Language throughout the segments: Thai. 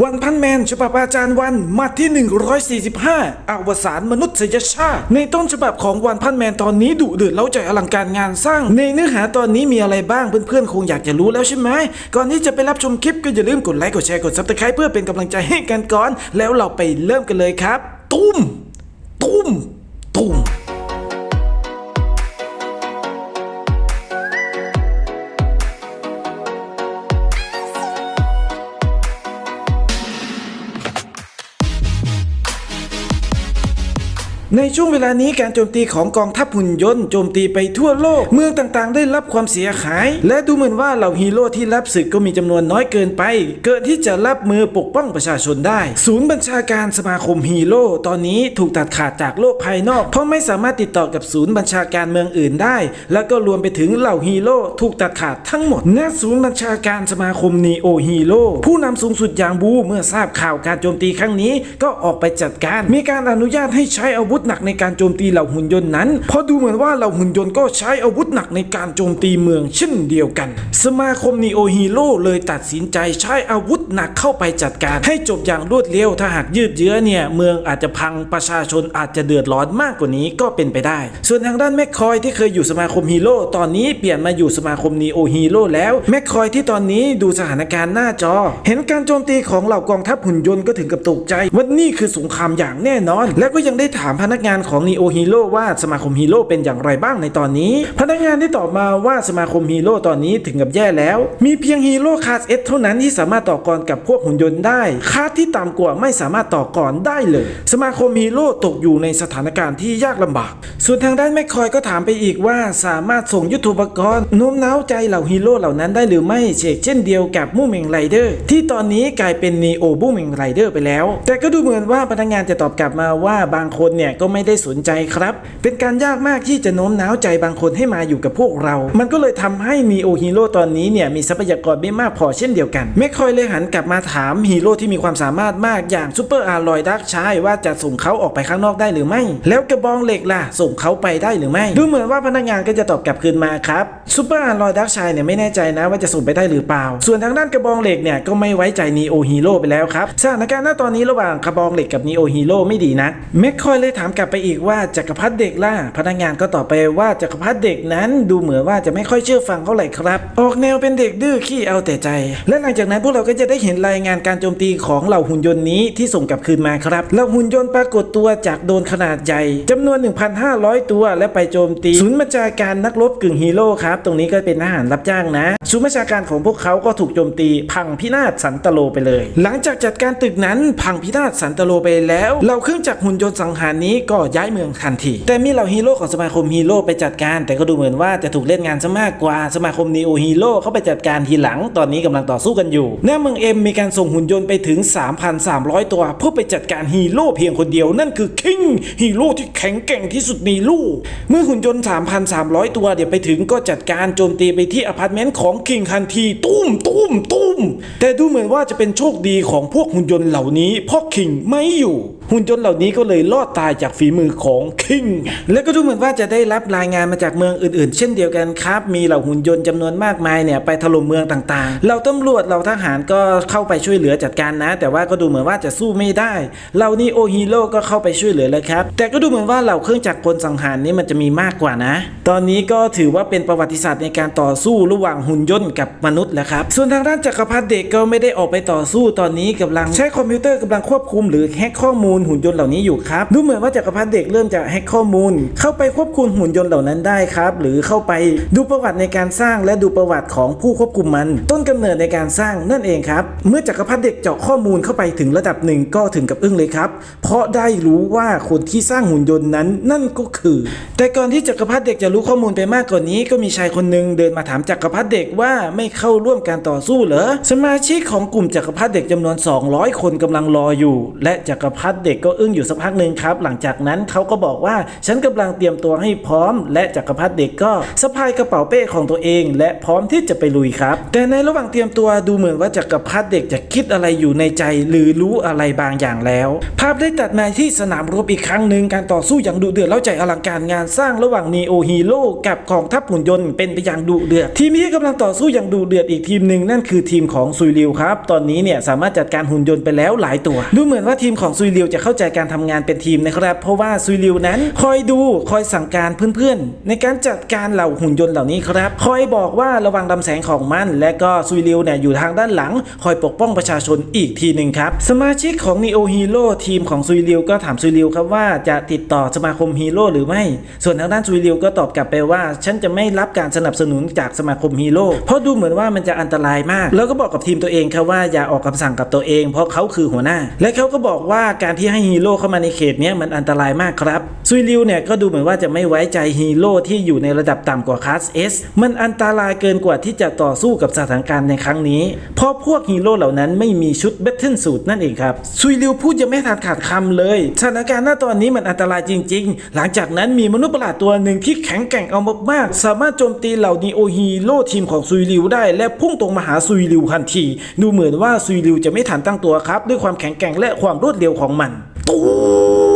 วันพันแมนฉบับอาจารย์วันมาที่ 145 อวสานมนุษยชาติ ในต้นฉบับของวันพันแมนตอนนี้ดุเดือดเล้าใจอลังการงานสร้าง ในเนื้อหาตอนนี้มีอะไรบ้างเพื่อนๆ คงอยากจะรู้แล้วใช่ไหม ก่อนที่จะไปรับชมคลิปก็อย่าลืมกดไลค์กดแชร์กดซับสไครป์เพื่อเป็นกำลังใจให้กันก่อน แล้วเราไปเริ่มกันเลยครับ ตุ้ม ตุ้ม ตุ้ม ในช่วงเวลานี้การโจมตีของกองทัพหุ่นยนต์โจมตีไปทั่วโลก เมืองต่างๆ ได้รับความเสียหาย และดูเหมือนว่าเหล่าฮีโร่ที่รับศึกก็มีจำนวนน้อยเกินไป เกินที่จะรับมือปกป้องประชาชนได้ ศูนย์บัญชาการสมาคมฮีโร่ตอนนี้ถูกตัดขาดจากโลกภายนอก เพราะไม่สามารถติดต่อกับศูนย์บัญชาการเมืองอื่นได้ แล้วก็รวมไปถึงเหล่าฮีโร่ถูกตัดขาดทั้งหมดณศูนย์บัญชาการสมาคมนีโอฮีโร่ผู้นำสูงสุดอย่างบูเมื่อทราบข่าวการโจมตีครั้งนี้ก็ออกไปจัดการ มีการอนุญาตให้ใช้อาวุธหนักในการโจมตีเหล่าหุ่นยนต์นั้น เพราะดูเหมือนว่าเหล่าหุ่นยนต์ก็ใช้อาวุธหนักในการโจมตีเมืองเช่นเดียวกัน สมาคมนีโอฮีโร่เลยตัดสินใจใช้อาวุธหนักเข้าไปจัดการ ให้จบอย่างรวดเร็วถ้าหากยืดเยื้อเนี่ยเมืองอาจจะพังประชาชนอาจจะเดือดร้อนมากกว่านี้ก็เป็นไปได้ ส่วนทางด้านแมคคอยที่เคยอยู่สมาคมฮีโร่ตอนนี้เปลี่ยนมาอยู่สมาคมนีโอฮีโร่แล้วแมคคอยที่ตอนนี้ดูสถานการณ์หน้าจอ เห็นการโจมตีของเหล่ากองทัพหุ่นยนต์ก็ถึงกับตกใจว่านี่คือสงครามอย่างแน่นอน และก็ยังได้ถามพนักนักงานของนีโอฮีโร่ว่าสมาคมฮีโร่เป็นอย่างไรบ้างในตอนนี้ พนักงานได้ตอบมาว่าสมาคมฮีโร่ตอนนี้ถึงกับแย่แล้ว มีเพียงฮีโร่คาสเอสเท่านั้นที่สามารถต่อกรกับพวกหุ่นยนต์ได้คาสที่ต่ำกว่าไม่สามารถต่อกรได้เลย สมาคมฮีโร่ตกอยู่ในสถานการณ์ที่ยากลำบาก ส่วนทางด้านแมคคอยก็ถามไปอีกว่าสามารถส่งยุทโธปกรณ์โน้มน้าวใจเหล่าฮีโร่เหล่านั้นได้หรือไม่เชกเช่นเดียวกับมูเมงไรเดอร์ที่ตอนนี้กลายเป็นนีโอบูเมงไรเดอร์ไปแล้ว แต่ก็ดูเหมือนว่าพนักงานจะตอบกลับมาว่าบางคนเนี่ยก็ไม่ได้สนใจครับ เป็นการยากมากที่จะโน้มน้าวใจบางคนให้มาอยู่กับพวกเรา มันก็เลยทำให้นีโอฮีโร่ตอนนี้เนี่ยมีทรัพยากรไม่มากพอเช่นเดียวกันแมคคอยเลยหันกลับมาถามฮีโร่ที่มีความสามารถมากอย่างซูเปอร์อาร์ลอยดักชายว่าจะส่งเขาออกไปข้างนอกได้หรือไม่ แล้วกระบองเหล็กล่ะ ส่งเขาไปได้หรือไม่ ดูเหมือนว่าพนักงานก็จะตอบกลับคืนมาครับซูเปอร์อาร์ลอยดักชายเนี่ยไม่แน่ใจนะว่าจะส่งไปได้หรือเปล่า ส่วนทางด้านกระบองเหล็กเนี่ยก็ไม่ไว้ใจนีโอฮีโร่ไปแล้วครับสถานการณ์ณตอนนี้ระหว่างกระบองเหล็กกับนีโอฮีโร่ไม่ดีนักแมคคอยเลยถามกลับไปอีกว่าจักรพรรดิเด็กล่ะพนักงานก็ตอบไปว่าจักรพรรดิเด็กนั้นดูเหมือนว่าจะไม่ค่อยเชื่อฟังเท่าไหร่ครับ ออกแนวเป็นเด็กดื้อขี้เอาแต่ใจ และหลังจากนั้นพวกเราก็จะได้เห็นรายงานการโจมตีของเหล่าหุ่นยนต์นี้ที่ส่งกลับคืนมาครับเหล่าหุ่นยนต์ปรากฏตัวจากโดนขนาดใหญ่จำนวน 1,500 ตัวและไปโจมตีศูนย์บัญชาการนักรบกึ่งฮีโร่ครับ ตรงนี้ก็เป็นทหารรับจ้างนะศูนย์บัญชาการของพวกเขาก็ถูกโจมตี พังพินาศสันตโลไปเลย หลังจากจัดการตึกนั้นพังพินาศสันตโลไปแล้วเหล่าเครื่องจักรหุ่นยนต์สังหารนี้ก็ย้ายเมืองทันที แต่มีเหล่าฮีโร่ของสมาคมฮีโร่ไปจัดการ แต่ก็ดูเหมือนว่าจะถูกเล่นงานซะมากกว่าสมาคมนีโอฮีโร่เข้าไปจัดการทีหลัง ตอนนี้กำลังต่อสู้กันอยู่หน้าเมืองเอ็มมีการส่งหุ่นยนต์ไปถึง 3,300 ตัว เพื่อไปจัดการฮีโร่เพียงคนเดียวนั่นคือคิงฮีโร่ที่แข็งแกร่งที่สุดในโลกเมื่อหุ่นยนต์ 3,300 ตัวเดี๋ยวไปถึงก็จัดการโจมตีไปที่อพาร์ตเมนต์ของคิงทันทีตุ้มตุ้มตุ้มแต่ดูเหมือนว่าจะเป็นโชคดีของพวกหุ่นยนต์เหล่านี้เพราะคิงไม่อยู่หุ่นยนต์เหล่านี้ก็เลยรอดตายจากฝีมือของคิง และก็ดูเหมือนว่าจะได้รับรายงานมาจากเมืองอื่นๆ เช่นเดียวกันครับ มีเหล่าหุ่นยนต์จำนวนมากมายเนี่ยไปถล่มเมืองต่างๆเหล่าตำรวจเหล่าทหารก็เข้าไปช่วยเหลือจัดการนะ แต่ว่าก็ดูเหมือนว่าจะสู้ไม่ได้เหล่านี้โอฮีโร่ก็เข้าไปช่วยเหลือแล้วครับ แต่ก็ดูเหมือนว่าเหล่าเครื่องจักรกลสังหารนี้มันจะมีมากกว่านะ ตอนนี้ก็ถือว่าเป็นประวัติศาสตร์ในการต่อสู้ระหว่างหุ่นยนต์กับมนุษย์แล้วครับ ส่วนทางด้านจักรพรรดิเด็กก็ไม่ได้ออกไปต่อสู้ตอนนี้กำลังใช้คอมพิวเตอร์กำลังควบคุมหรือแฮกข้อมูลูลหุ่นยนต์เหล่านี้อยู่ครับดูเหมือนว่าจักรพรรดิเด็กเริ่มจะแฮกข้อมูล เข้าไปควบคุมหุ่นยนต์เหล่านั้นได้ครับหรือเข้าไปดูประวัติในการสร้างและดูประวัติของผู้ควบคุมมัน ต้นกำเนิดในการสร้างนั่นเองครับเมื่อจักรพรรดิเด็กเจาะข้อมูลเข้าไปถึงระดับหนึ่งก็ถึงกับอึ้งเลยครับ เพราะได้รู้ว่าคนที่สร้างหุ่นยนต์นั้นนั่นก็คือ แต่ก่อนที่จักรพรรดิเด็กจะรู้ข้อมูลไปมากกว่านี้ก็มีชายคนหนึ่งเดินมาถามจักรพรรดิเด็กว่าไม่เข้าร่วมการต่อสู้เหรอสมาชิกของกลุ่มจักรพรรดิเด็กจำนวน 200 คนกำลังรออยู่ และจักรพรรดิเด็กก็อึ้งอยู่สักพักหนึ่งครับ หลังจากนั้นเขาก็บอกว่าฉันกำลังเตรียมตัวให้พร้อม และจักรพรรดิเด็กก็สะพายกระเป๋าเป้ของตัวเอง และพร้อมที่จะไปลุยครับ แต่ในระหว่างเตรียมตัวดูเหมือนว่าจักรพรรดิเด็กจะคิดอะไรอยู่ในใจ หรือรู้อะไรบางอย่างแล้ว ภาพได้ตัดมาที่สนามรบอีกครั้งหนึ่งการต่อสู้อย่างดุเดือดแล้วใจอลังการงานสร้างระหว่างนีโอฮีโร่กับกองทัพหุ่นยนต์เป็นไปอย่างดุเดือดทีมที่กำลังต่อสู้อย่างดุเดือดอีกทีมหนึ่งนั่นคือทีมของซุยริวครับ ตอนนี้เนี่ยสามารถจัดการหุ่นยนต์ไปแล้วหลายตัว ดูเหมือนว่าทีมของซุยริวจะเข้าใจการทำงานเป็นทีมนะครับ เพราะว่าซุยริวนั้น คอยดูคอยสั่งการเพื่อนๆ ในการจัดการเหล่าหุ่นยนต์เหล่านี้ครับ คอยบอกว่าระวังลำแสงของมัน และก็ซุยริวเนี่ยอยู่ทางด้านหลัง คอยปกป้องประชาชนอีกทีหนึ่งครับ สมาชิกของ Neo Hero ทีมของซุยริวก็ถามซุยริวครับว่าจะติดต่อสมาคมฮีโร่หรือไม่ ส่วนทางด้านซุยริวก็ตอบกลับไปว่า ฉันจะไม่รับการสนับสนุนจากสมาคมฮีโร่เพราะดูเหมือนว่ามันจะอันตรายมาก แล้วก็บอกกับทีมตัวเองครับว่าอย่าออกคำสั่งกับตัวเอง เพราะเขาคือหัวหน้า และเขาก็บอกว่าการทที่ให้ฮีโร่เข้ามาในเขตนี้มันอันตรายมากครับ ซุยริวเนี่ยก็ดูเหมือนว่าจะไม่ไว้ใจฮีโร่ที่อยู่ในระดับต่ำกว่าคลาส S มันอันตรายเกินกว่าที่จะต่อสู้กับสถานการณ์ในครั้งนี้ เพราะพวกฮีโร่เหล่านั้นไม่มีชุดเบทเทิลสูตรนั่นเองครับ ซุยริวพูดยังไม่ทันขาดคำเลย สถานการณ์ณตอนนี้มันอันตรายจริง ๆ หลังจากนั้นมีมนุษย์ประหลาดตัวหนึ่งที่แข็งแกร่งเอามากๆ สามารถโจมตีเหล่านีโอฮีโร่ทีมของซุยริวได้ และพุ่งตรงมาหาซุยริวทันที ดูเหมือนว่าซุยริวจะไม่ทันตั้งตัวครับ ด้วยความแข็งแกร่งและความรวดเร็วของมัน ตูม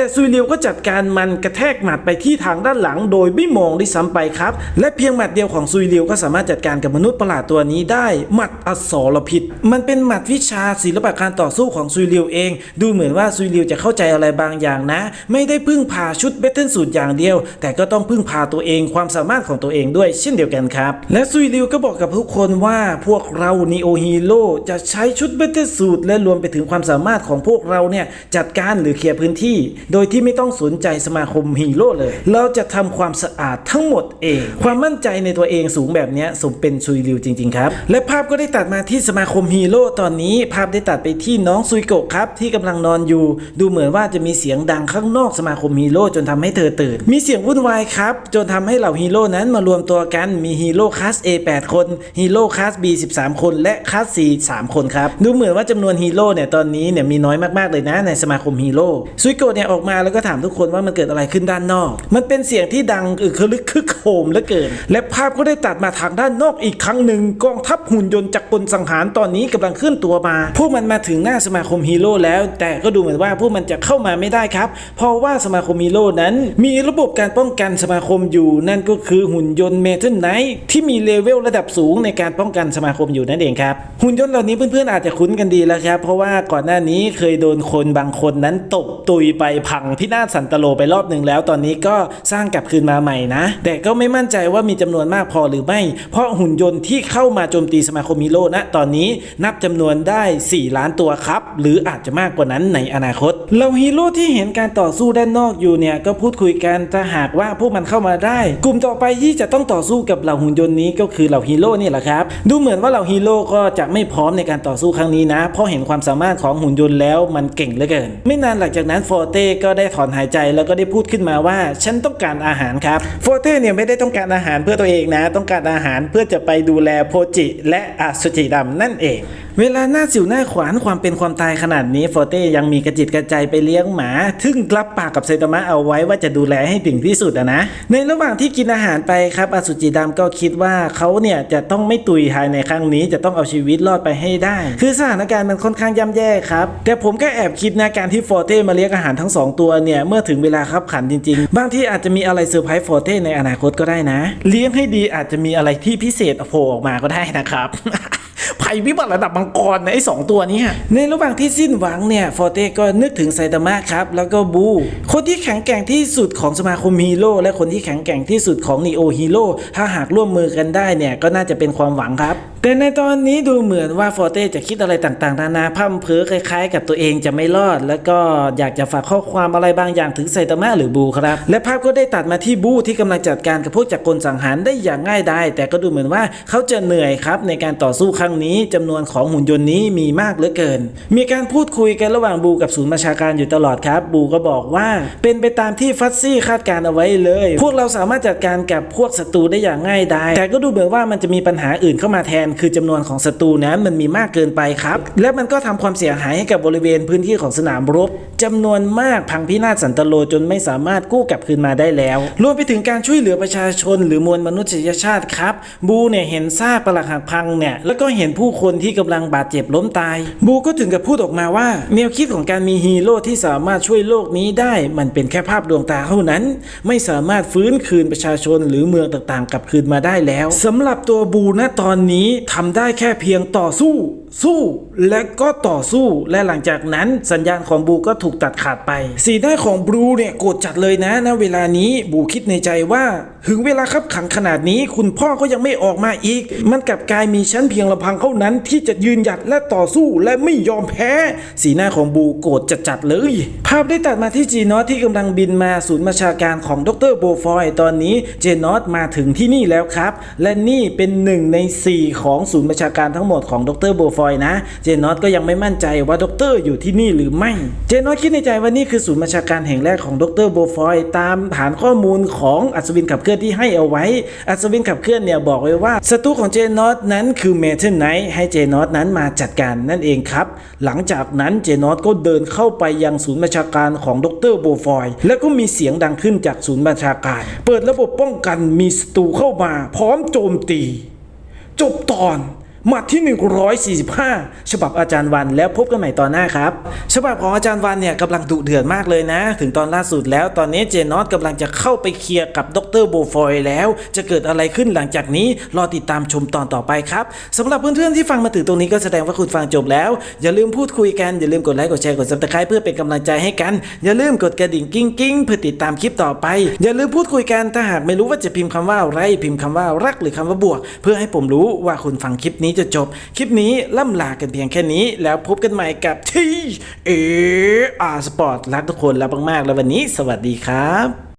แต่ซุยริวก็จัดการมันกระแทกหมัดไปที่ทางด้านหลัง โดยไม่มองด้วยซ้ำไปครับ และเพียงหมัดเดียวของซุยริวก็สามารถจัดการกับมนุษย์ประหลาดตัวนี้ได้ หมัดอสรพิษ มันเป็นหมัดวิชาศิลปะการต่อสู้ของซุยริวเอง ดูเหมือนว่าซุยริวจะเข้าใจอะไรบางอย่างนะ ไม่ได้พึ่งพาชุดเบทเทิลสูตรอย่างเดียว แต่ก็ต้องพึ่งพาตัวเองความสามารถของตัวเองด้วย เช่นเดียวกันครับ และซุยริวก็บอกกับทุกคนว่าพวกเรานีโอฮีโร่จะใช้ชุดเบทเทิลสูตรและรวมไปถึงความสามารถของพวกเราเนี่ยจัดการหรือเคลียร์พื้นที่โดยที่ไม่ต้องสนใจสมาคมฮีโร่เลย เราจะทำความสะอาดทั้งหมดเอง ความมั่นใจในตัวเองสูงแบบนี้สมเป็นซุยริวจริง ๆ ครับ และภาพก็ได้ตัดมาที่สมาคมฮีโร่ตอนนี้ ภาพได้ตัดไปที่น้องซุยโกะครับ ที่กำลังนอนอยู่ ดูเหมือนว่าจะมีเสียงดังข้างนอกสมาคมฮีโร่จนทำให้เธอตื่น มีเสียงวุ่นวายครับ จนทำให้เหล่าฮีโร่นั้นมารวมตัวกันมีฮีโร่คลาส A 8 คนฮีโร่คลาส B 13 คนและคลาส C 3 คนครับดูเหมือนว่าจำนวนฮีโร่เนี่ยตอนนี้เนี่ยมีน้อยมากๆเลยนะในสมาคมฮีโร่ซุยโกะเนี่ยออกมาแล้วก็ถามทุกคนว่ามันเกิดอะไรขึ้นด้านนอก มันเป็นเสียงที่ดังอึกครึกคึกโคมเหลือเกิน และภาพก็ได้ตัดมาทางด้านนอกอีกครั้งหนึ่งกองทัพหุ่นยนต์จากกลสังหารตอนนี้กำลังเคลื่อนตัวมา พวกมันมาถึงหน้าสมาคมฮีโร่แล้ว แต่ก็ดูเหมือนว่าพวกมันจะเข้ามาไม่ได้ครับ เพราะว่าสมาคมฮีโร่นั้น มีระบบการป้องกันสมาคมอยู่ นั่นก็คือหุ่นยนต์เมทัลไนท์ที่มีเลเวลระดับสูงในการป้องกันสมาคมอยู่นั่นเองครับหุ่นยนต์เหล่านี้เพื่อนๆอาจจะคุ้นกันดีแล้วครับเพราะว่าก่อนหน้านี้เคยโดนคนบางคนนั้นตบตุยไปพังพินาศสันตโลไปรอบหนึ่งแล้ว ตอนนี้ก็สร้างกลับคืนมาใหม่นะ แต่ก็ไม่มั่นใจว่ามีจำนวนมากพอหรือไม่ เพราะหุ่นยนต์ที่เข้ามาโจมตีสมาคมฮีโร่ณตอนนี้นับจำนวนได้ 4 ล้านตัวครับ หรืออาจจะมากกว่านั้นในอนาคตเหล่าฮีโร่ที่เห็นการต่อสู้ด้านนอกอยู่เนี่ยก็พูดคุยกันถ้าหากว่าพวกมันเข้ามาได้ กลุ่มต่อไปที่จะต้องต่อสู้กับเหล่าหุ่นยนต์นี้ก็คือเหล่าฮีโร่นี่แหละครับดูเหมือนว่าเหล่าฮีโร่ก็จะไม่พร้อมในการต่อสู้ครั้งนี้นะเพราะเห็นความสามารถของหุ่นยนต์แล้วมันเก่งเหลือเกิน ไม่นานหลังจากนั้นฟอร์เต้ก็ได้ถอนหายใจแล้วก็ได้พูดขึ้นมาว่า ฉันต้องการอาหารครับโฟอร์เต้เนี่ยไม่ได้ต้องการอาหารเพื่อตัวเองนะ ต้องการอาหารเพื่อจะไปดูแลโพจิ และอาสุจิดำนั่นเอง เวลาหน้าสิวหน้าขวานความเป็นความตายขนาดนี้ฟอร์เต้ยังมีกระจิตกระใจไปเลี้ยงหมา ทึ่งรับปากกับไซตามะเอาไว้ว่าจะดูแลให้ถึงที่สุดอะนะ ในระหว่างที่กินอาหารไปครับอสุจิดำก็คิดว่าเขาเนี่ยจะต้องไม่ตุยภายในครั้งนี้จะต้องเอาชีวิตรอดไปให้ได้ คือสถานการณ์มันค่อนข้างย่ำแย่ครับ แต่ผมก็แอบคิดนะการที่ฟอร์เต้มาเลี้ยงอาหารทั้งสองตัวเนี่ยเมื่อถึงเวลาครับขันจริงๆ บางที่อาจจะมีอะไรเซอร์ไพรส์ฟอร์เต้ในอนาคตก็ได้นะ เลี้ยงให้ดีอาจจะมีอะไรที่พิเศษโผล่ออกมาก็ได้นะครับ ภัยพิบัติระดับมังกรนะไอ้สองตัวนี้ในระหว่างที่สิ้นหวังเนี่ยฟอร์เต้ก็นึกถึงไซตามะครับ แล้วก็บู คนที่แข็งแกร่งที่สุดของสมาคมฮีโร่และคนที่แข็งแกร่งที่สุดของนีโอฮีโร่ถ้าหากร่วมมือกันได้เนี่ยก็น่าจะเป็นความหวังครับแต่ในตอนนี้ดูเหมือนว่าฟอร์เต้จะคิดอะไรต่างๆ นานาพร่ำเพ้อคล้ายๆ กับตัวเองจะไม่รอด แล้วก็อยากจะฝากข้อความอะไรบางอย่างถึงไซตามะหรือบูครับ และภาพก็ได้ตัดมาที่บูที่กำลังจัดการกับพวกจักรกลสังหารได้อย่างง่ายดายแต่ก็ดูเหมือนว่าเขาจะเหนื่อยครับในการต่อสู้ครั้งนี้จำนวนของหุ่นยนต์นี้มีมากเหลือเกิน มีการพูดคุยกันระหว่างบูกับศูนย์บัญชาการอยู่ตลอดครับ บูก็บอกว่า เป็นไปตามที่ฟัตซี่คาดการเอาไว้เลย พวกเราสามารถจัดการกับพวกศัตรูได้อย่างง่ายดายแต่ก็ดูเหมือนว่ามันจะมีปัญหาอื่นเข้ามาแทนคือจำนวนของศัตรูนั้นมันมีมากเกินไปครับ และมันก็ทำความเสียหายให้กับบริเวณพื้นที่ของสนามรบจำนวนมากพังพินาศสันตโลจนไม่สามารถกู้กลับคืนมาได้แล้ว รวมไปถึงการช่วยเหลือประชาชน หรือมวลมนุษยชาติครับ บูเนี่ยเห็นซากปรักหักพังเนี่ยแล้วก็เห็นผู้คนที่กำลังบาดเจ็บล้มตาย บูก็ถึงกับพูดออกมาว่า แนวคิดของการมีฮีโร่ที่สามารถช่วยโลกนี้ได้ มันเป็นแค่ภาพดวงตาเท่านั้น ไม่สามารถฟื้นคืนประชาชนหรือเมืองต่างๆกลับคืนมาได้แล้วสำหรับตัวบูณตอนนี้ทำได้แค่เพียงต่อสู้ สู้และก็ต่อสู้และหลังจากนั้นสัญญาณของบูก็ถูกตัดขาดไป สีหน้าของบรูเนี่ยโกรธจัดเลยนะณเวลานี้บูคิดในใจว่า ถึงเวลาคับขังขนาดนี้ คุณพ่อก็ยังไม่ออกมาอีก มันกลับกลายมีชั้นเพียงลำพังเท่านั้น ที่จะยืนหยัดและต่อสู้และไม่ยอมแพ้ สีหน้าของบูโกรธจัดๆเลย ภาพได้ตัดมาที่จีนอตที่กำลังบินมาศูนย์บัญชาการของดรโบฟอยตอนนี้เจนอตมาถึงที่นี่แล้วครับ และนี่เป็นหนึ่งใน 4 ของศูนย์บัญชาการทั้งหมดของดรโบฟอยนะ เจนอตก็ยังไม่มั่นใจว่าด็อกเตอร์อยู่ที่นี่หรือไม่ เจนอตคิดในใจว่านี่คือศูนย์บัญชาการแห่งแรกของด็อกเตอร์โบฟอยตามฐานข้อมูลของอัศวินขับเคลื่อนที่ให้เอาไว้ อัศวินขับเคลื่อนเนี่ยบอกไว้ว่าศัตรูของเจนอตนั้นคือเมทัลไนท์ให้เจนอตนั้นมาจัดการนั่นเองครับ หลังจากนั้นเจนอตก็เดินเข้าไปยังศูนย์บัญชาการของด็อกเตอร์โบฟอยแล้วก็มีเสียงดังขึ้นจากศูนย์บัญชาการ เปิดระบบป้องกันมีศัตรูเข้ามา พร้อมโจมตี จบตอน หมัดที่ 145 ฉบับอาจารย์วันแล้วพบกันใหม่ตอนหน้าครับ ฉบับของอาจารย์วันเนี่ยกำลังดุเดือดมากเลยนะ ถึงตอนล่าสุดแล้วตอนนี้เจนอตกำลังจะเข้าไปเคลียร์กับดรโบฟอยแล้ว จะเกิดอะไรขึ้นหลังจากนี้ รอติดตามชมตอนต่อไปครับสำหรับเพื่อนๆที่ฟังมาถึงตรงนี้ก็แสดงว่าคุณฟังจบแล้ว อย่าลืมพูดคุยกันอย่าลืมกดไลค์กดแชร์กดซับสไครป์เพื่อเป็นกำลังใจให้กัน อย่าลืมกดกระดิ่งกิ้งกิ้งเพื่อติดตามคลิปต่อไป อย่าลืมพูดคุยกันถ้าหากไม่รู้ว่าจะพิมพ์คำว่าอะไรพิมพ์คำว่ารักหรือคำว่าบวก เพื่อให้ผมรู้ว่าคุณฟังคลิปนี้จะจบ คลิปนี้ล่ำลากันเพียงแค่นี้ แล้วพบกันใหม่กับที่เออาร์สปอร์ตรักทุกคนรักมากๆ แล้ววันนี้ สวัสดีครับ